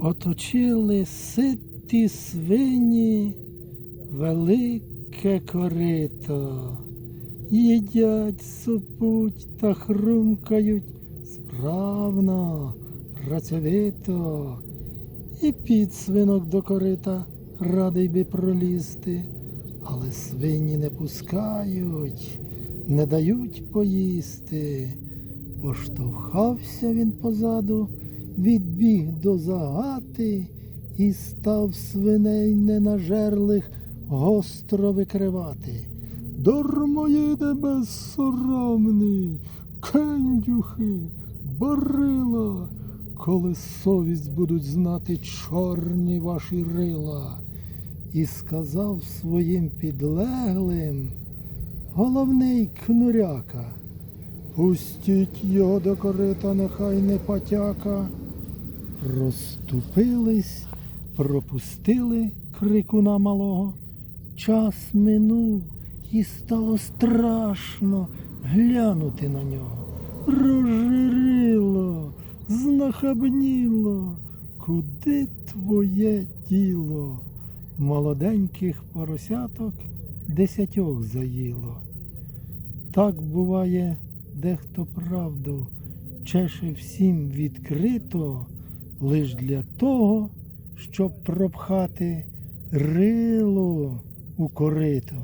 Оточили ситі свині велике корито. Їдять, супуть та хрумкають справно, працьовито. І підсвинок до корита радий би пролізти, але свині не пускають, не дають поїсти. Поштовхався він позаду, відбіг до загати і став свиней ненажерлих гостро викривати. Дармоїде безсоромний, кендюхи, барила, коли совість будуть знати чорні ваші рила. І сказав своїм підлеглим головний кнуряка. Пустіть його до корита, нехай не потяка. Розступились, пропустили крикуна малого. Час минув і стало страшно глянути на нього. Розжиріло, знахабніло, куди твоє діло? Молоденьких поросяток десятьох заїло. Так буває, дехто правду чеше всім відкрито, лиш для того, щоб пропхати рило у корито.